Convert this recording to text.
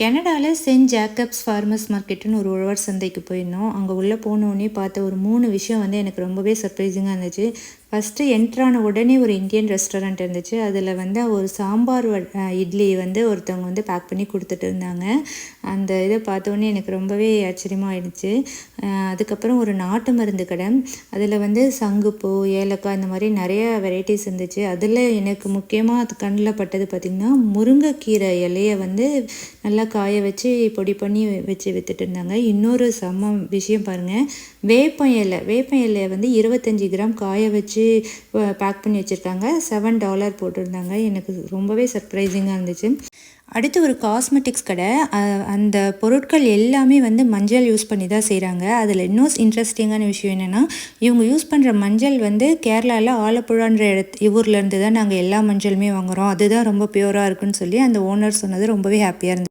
கனடாவில் send Jacobs farmers மார்க்கெட்டுன்னு ஒரு உழவர் சந்தைக்கு போயிருந்தோம். அங்கே உள்ளே போனோடனே பார்த்த ஒரு மூணு விஷயம் வந்து எனக்கு ரொம்பவே சர்ப்ரைசிங்காக இருந்துச்சு. ஃபஸ்ட்டு என்ட்ரான உடனே ஒரு இந்தியன் ரெஸ்டாரண்ட் இருந்துச்சு. அதில் வந்து ஒரு சாம்பார் வ- இட்லி வந்து ஒருத்தவங்க வந்து பேக் பண்ணி கொடுத்துட்டு இருந்தாங்க. அந்த இதை பார்த்தோன்னே எனக்கு ரொம்பவே ஆச்சரியமாக ஆயிடுச்சு அதுக்கப்புறம் ஒரு நாட்டு மருந்து கடை. அதில் வந்து சங்குப்பூ ஏலக்காய் இந்த மாதிரி நிறைய வெரைட்டிஸ் இருந்துச்சு. அதில் எனக்கு முக்கியமாக அது கண்ணில் பட்டது பார்த்திங்கன்னா முருங்கைக்கீரை இலையை வந்து நல்லா காய வச்சு பொடி பண்ணி வச்சு வித்துட்டு இருந்தாங்க. இன்னொரு செம்ம விஷயம் பாருங்கள் வேப்பம் இலை. வேப்பம் இலையை வந்து இருபத்தஞ்சி கிராம் காய வச்சு பேக் பண்ணி வச்சுருக்காங்க. செவன் டாலர் போட்டிருந்தாங்க. எனக்கு ரொம்பவே சர்ப்ரைசிங்காக இருந்துச்சு. அடுத்து ஒரு காஸ்மெட்டிக்ஸ் கடை. அந்த பொருட்கள் எல்லாமே வந்து மஞ்சள் யூஸ் பண்ணி தான் செய்கிறாங்க அதில் இன்னும் இன்ட்ரெஸ்டிங்கான விஷயம் என்னென்னா இவங்க யூஸ் பண்ணுற மஞ்சள் வந்து கேரளாவில் ஆலப்புழான்ற இடத்து ஊர்லேருந்து தான் நாங்கள் எல்லா மஞ்சளுமே வாங்குகிறோம் அதுதான் ரொம்ப பியூராக இருக்குன்னு சொல்லி அந்த ஓனர் சொன்னது ரொம்பவே ஹாப்பியாக இருந்தது